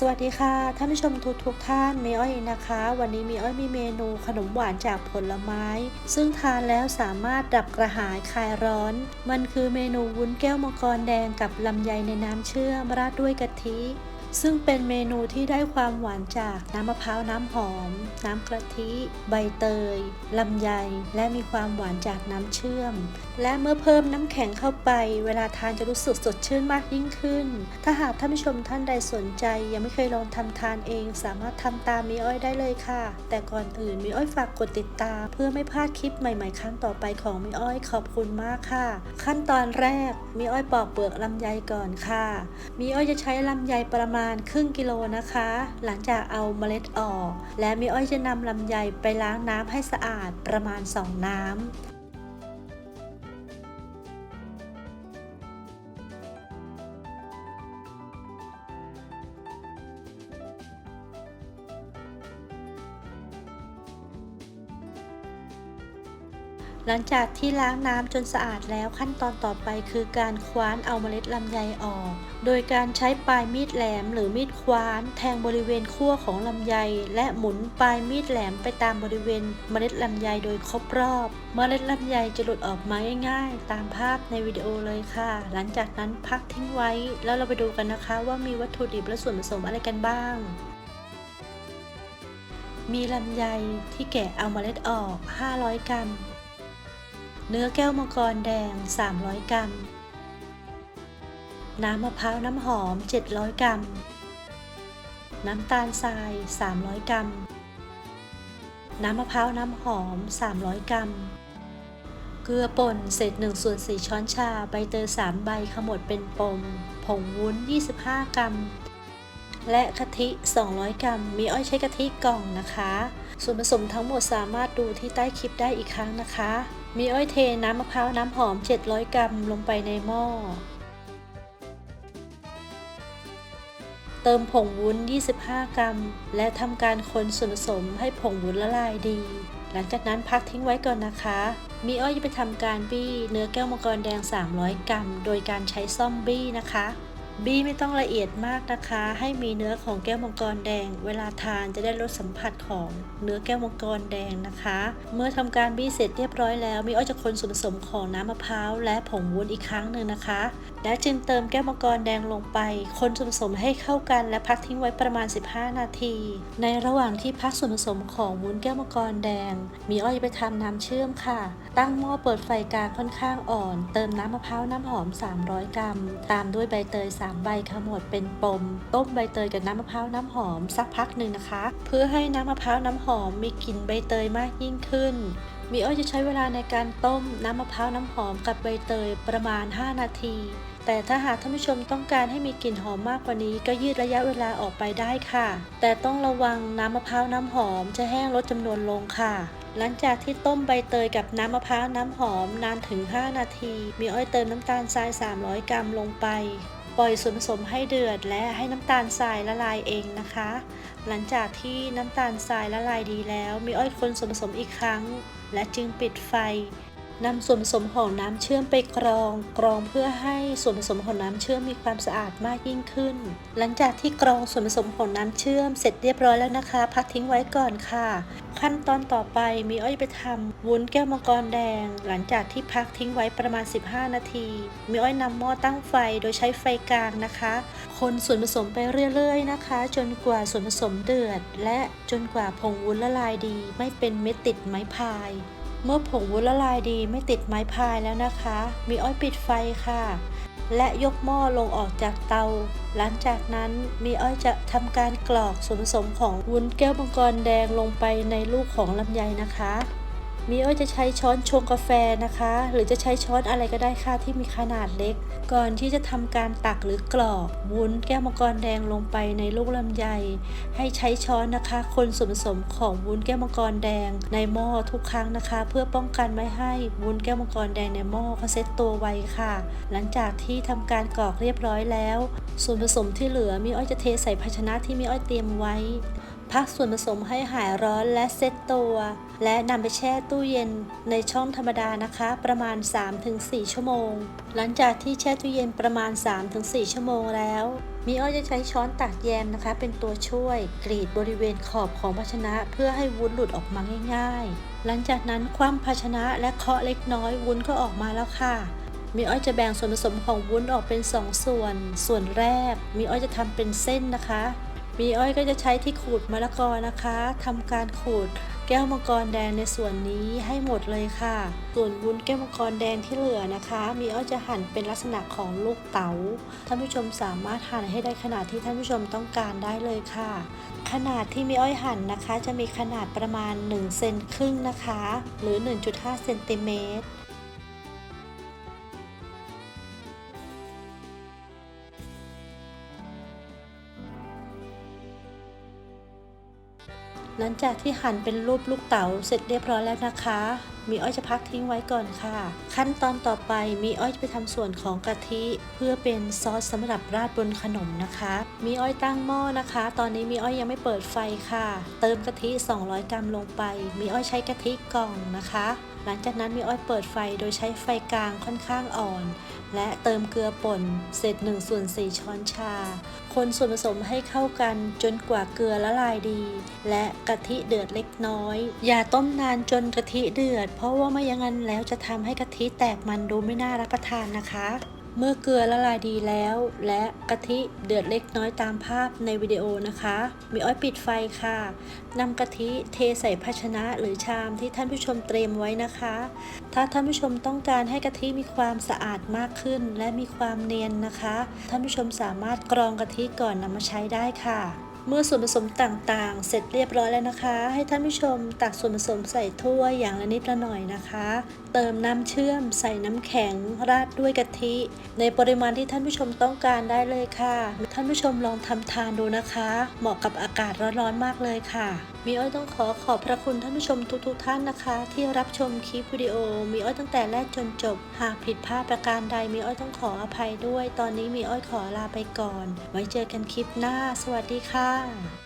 สวัสดีค่ะท่านผู้ชมทุกทุกท่านมีอ้อยนะคะ วันนี้มีอ้อยมีเมนูขนมหวานจากผลไม้ ซึ่งทานแล้วสามารถดับกระหายคลายร้อน มันคือเมนูวุ้นแก้วมังกรแดงกับลำไยในน้ำเชื่อมราดด้วยกะทิ ซึ่งเป็นเมนูที่ได้ความหวานจากน้ำมะพร้าวน้ำหอม น้ำกะทิ ใบเตยลำไย และมีความหวานจากน้ำเชื่อม และเมื่อเพิ่มน้ำแข็งเข้าไป เวลาทานจะรู้สึกสดชื่นมากยิ่งขึ้น ถ้าหากท่านผู้ชมท่านใดสนใจ ยังไม่เคยลองทำทานเอง สามารถทำตามมีอ้อยได้เลยค่ะ แต่ก่อนอื่นมีอ้อยฝากกดติดตาม เพื่อไม่พลาดคลิปใหม่ๆ ครั้งต่อไปของมีอ้อยขอบคุณมากค่ะ ขั้นตอนแรกมีอ้อยปอกเปลือกลำไยก่อนค่ะ มีอ้อยจะใช้ลำไยประมาณครึ่งกิโลนะคะ หลังจากเอาเมล็ดออก และมีอ้อยจะนำลำไยไปล้างน้ำให้สะอาดประมาณ 2 น้ำ หลังจากที่ล้างน้ำจนสะอาดแล้วขั้นตอนต่อไปคือการคว้านเอาเมล็ดลำไยออก โดยการใช้ปลายมีดแหลมหรือมีดคว้านแทงบริเวณขั้วของลำไย และหมุนปลายมีดแหลมไปตามบริเวณเมล็ดลำไยโดยครบรอบ เมล็ดลำไยจะหลุดออกมาง่ายๆ ตามภาพในวิดีโอเลยค่ะ หลังจากนั้นพักทิ้งไว้ แล้วเราไปดูกันนะคะ ว่ามีวัตถุดิบและส่วนผสมอะไรกันบ้างมีลำไยที่แกะเอาเมล็ดออก 500 กรัม เนื้อแก้วมังกรแดง 300 กรัม น้ำมะพร้าวน้ำหอม 700 กรัม น้ำตาลทราย 300 กรัม น้ำมะพร้าวน้ำหอม 300 กรัม เกลือป่นเศษ1ส่วน4ช้อนชา ใบเตย3ใบขมวดเป็นปม ผงวุ้น 25 กรัม และกะทิ 200 กรัม มีอ้อยใช้กะทิกล่องนะคะ ส่วนผสมทั้งหมดสามารถดูที่ใต้คลิปได้อีกครั้งนะคะ มีอ้อยเทน้ำมะพร้าวน้ำหอม 700 กรัมลงไปในหม้อ เติมผงวุ้น 25 กรัม และทำการคนส่วนผสมให้ผงวุ้นละลายดี หลังจากนั้นพักทิ้งไว้ก่อนนะคะ มีอ้อยจะไปทำการบี้เนื้อแก้วมังกรแดง 300 กรัม โดยการใช้ซ่อมบี้นะคะ บี้ไม่ต้องละเอียดมากนะคะ ให้มีเนื้อของแก้วมังกรแดง เวลาทานจะได้รสสัมผัสของเนื้อแก้วมังกรแดงนะคะ เมื่อทำการบี้เสร็จเรียบร้อยแล้ว มีอ้อยจะคนส่วนผสมของน้ำมะพร้าวและผงวุ้นอีกครั้งหนึ่งนะคะ และจึงเติมแก้วมังกรแดงลงไป คนส่วนผสมให้เข้ากัน และพักทิ้งไว้ประมาณ 15 นาที ในระหว่างที่พักส่วนผสมของวุ้นแก้วมังกรแดง มีอ้อยไปทำน้ำเชื่อมค่ะ ตั้งหม้อเปิดไฟกลางค่อนข้างอ่อน เติมน้ำมะพร้าวน้ำหอม 300 กรัม ตามด้วยใบเตย3 3 ใบขมวดเป็นปม ต้มใบเตยกับน้ำมะพร้าวน้ำหอมสักพักหนึ่งนะคะ เพื่อให้น้ำมะพร้าวน้ำหอมมีกลิ่นใบเตยมากยิ่งขึ้นมีอ้อยจะใช้เวลาในการต้มน้ำมะพร้าวน้ำหอมกับใบเตยประมาณ 5 นาที แต่ถ้าหากท่านผู้ชมต้องการให้มีกลิ่นหอมมากกว่านี้ ก็ยืดระยะเวลาออกไปได้ค่ะ แต่ต้องระวังน้ำมะพร้าวน้ำหอมจะแห้งลดจำนวนลงค่ะ หลังจากที่ต้มใบเตยกับน้ำมะพร้าวน้ำหอมนานถึง 5 นาที มีอ้อยเติมน้ำตาลทราย 300 กรัมลงไป ปล่อยส่วนผสมให้เดือดและให้น้ำตาลทรายละลายเองนะคะ หลังจากที่น้ำตาลทรายละลายดีแล้ว มีอ้อยคนส่วนผสมอีกครั้ง และจึงปิดไฟ นำส่วนผสมของน้ำเชื่อมไปกรอง กรองเพื่อให้ส่วนผสมของน้ำเชื่อมมีความสะอาดมากยิ่งขึ้น หลังจากที่กรองส่วนผสมของน้ำเชื่อมเสร็จเรียบร้อยแล้วนะคะ พักทิ้งไว้ก่อนค่ะ ขั้นตอนต่อไปมีอ้อยไปทำวุ้นแก้วมังกรแดง หลังจากที่พักทิ้งไว้ประมาณ 15 นาที มีอ้อยนำหม้อตั้งไฟโดยใช้ไฟกลางนะคะ คนส่วนผสมไปเรื่อยๆนะคะ จนกว่าส่วนผสมเดือด และจนกว่าผงวุ้นละลายดี ไม่เป็นเม็ดติดไม้พาย เมื่อผงวุ้นละลายดีไม่ติดไม้พายแล้วนะคะ มีอ้อยปิดไฟค่ะ และยกหม้อลงออกจากเตา หลังจากนั้นมีอ้อยจะทำการกรอกส่วนผสมของวุ้นแก้วมังกรแดงลงไปในลูกของลำไยนะคะ มีอ้อยจะใช้ช้อนชงกาแฟนะคะ หรือจะใช้ช้อนอะไรก็ได้ค่ะที่มีขนาดเล็ก ก่อนที่จะทำการตักหรือกรอกวุ้นแก้วมังกรแดงลงไปในลูกลำไย ให้ใช้ช้อนนะคะ คนส่วนผสมของวุ้นแก้วมังกรแดง ในหม้อทุกครั้งนะคะ เพื่อป้องกันไม่ให้วุ้นแก้วมังกรแดงในหม้อเขาเซ็ตตัวไวค่ะ หลังจากที่ทำการกรอกเรียบร้อยแล้ว ส่วนผสมที่เหลือมีอ้อยจะเทใส่ภาชนะที่มีอ้อยเตรียมไว้ พักส่วนผสมให้หายร้อนและเซ็ตตัว และนำไปแช่ตู้เย็นในช่องธรรมดานะคะ ประมาณ 3-4 ชั่วโมง หลังจากที่แช่ตู้เย็นประมาณ 3-4 ชั่วโมงแล้วมีอ้อยจะใช้ช้อนตักแยมนะคะ เป็นตัวช่วยกรีดบริเวณขอบของภาชนะ เพื่อให้วุ้นหลุดออกมาง่าย ๆ หลังจากนั้นคว่ำภาชนะและเคาะเล็กน้อยวุ้นก็ออกมาแล้วค่ะ มีอ้อยจะแบ่งส่วนผสมของวุ้นออกเป็น 2 ส่วน ส่วนแรก มีอ้อยจะทำเป็นเส้นนะคะ มีอ้อยก็จะใช้ที่ขูดมะละกอนะคะทำการขูดแก้วมังกรแดงในส่วนนี้ให้หมดเลยค่ะ ส่วนวุ้นแก้วมังกรแดงที่เหลือนะคะ มีอ้อยจะหั่นเป็นลักษณะของลูกเต๋าท่านผู้ชมสามารถหั่นให้ได้ขนาดที่ท่านผู้ชมต้องการได้เลยค่ะ ขนาดที่มีอ้อยหั่นนะคะ จะมีขนาดประมาณ1เซนครึ่งนะคะ หรือ 1.5เซนติเมตร หลังจากที่หั่นเป็นรูปลูกเต๋าเสร็จเรียบร้อยแล้วนะคะ มีอ้อยจะพักทิ้งไว้ก่อนค่ะ ขั้นตอนต่อไปมีอ้อยจะไปทำส่วนของกะทิ เพื่อเป็นซอสสำหรับราดบนขนมนะคะ มีอ้อยตั้งหม้อนะคะ ตอนนี้มีอ้อยยังไม่เปิดไฟค่ะ เติมกะทิ 200 กรัมลงไป มีอ้อยใช้กะทิกล่องนะคะ หลังจากนั้นมีอ้อยเปิดไฟโดยใช้ไฟกลางค่อนข้างอ่อน และเติมเกลือป่นเศษ1ส่วน4ช้อนชา คนส่วนผสมให้เข้ากันจนกว่าเกลือละลายดี และกะทิเดือดเล็กน้อย อย่าต้มนานจนกะทิเดือด เพราะว่าไม่อย่างนั้นแล้วจะทำให้กะทิแตกมันดูไม่น่ารับประทานนะคะ เมื่อเกลือละลายดีแล้ว และกะทิเดือดเล็กน้อยตามภาพในวิดีโอนะคะ มีอ้อยปิดไฟค่ะนำกะทิเทใส่ภาชนะหรือชามที่ท่านผู้ชมเตรียมไว้นะคะ ถ้าท่านผู้ชมต้องการให้กะทิมีความสะอาดมากขึ้น และมีความเนียนนะคะ ท่านผู้ชมสามารถกรองกะทิก่อนนำมาใช้ได้ค่ะเมื่อส่วนผสมต่างๆ เสร็จเรียบร้อยแล้วนะคะ ให้ท่านผู้ชมตักส่วนผสมใส่ถ้วยอย่างละนิดละหน่อยนะคะ เติมน้ำเชื่อม ใส่น้ำแข็ง ราดด้วยกะทิ ในปริมาณที่ท่านผู้ชมต้องการได้เลยค่ะ ท่านผู้ชมลองทำทานดูนะคะ เหมาะกับอากาศร้อนๆมากเลยค่ะ มีอ้อยต้องขอขอบพระคุณท่านผู้ชมทุกๆท่านนะคะ ที่รับชมคลิปวิดีโอ มีอ้อยตั้งแต่แรกจนจบ หากผิดพลาดประการใดมีอ้อยต้องขออภัยด้วย ตอนนี้มีอ้อยขอลาไปก่อน ไว้เจอกันคลิปหน้า สวัสดีค่ะ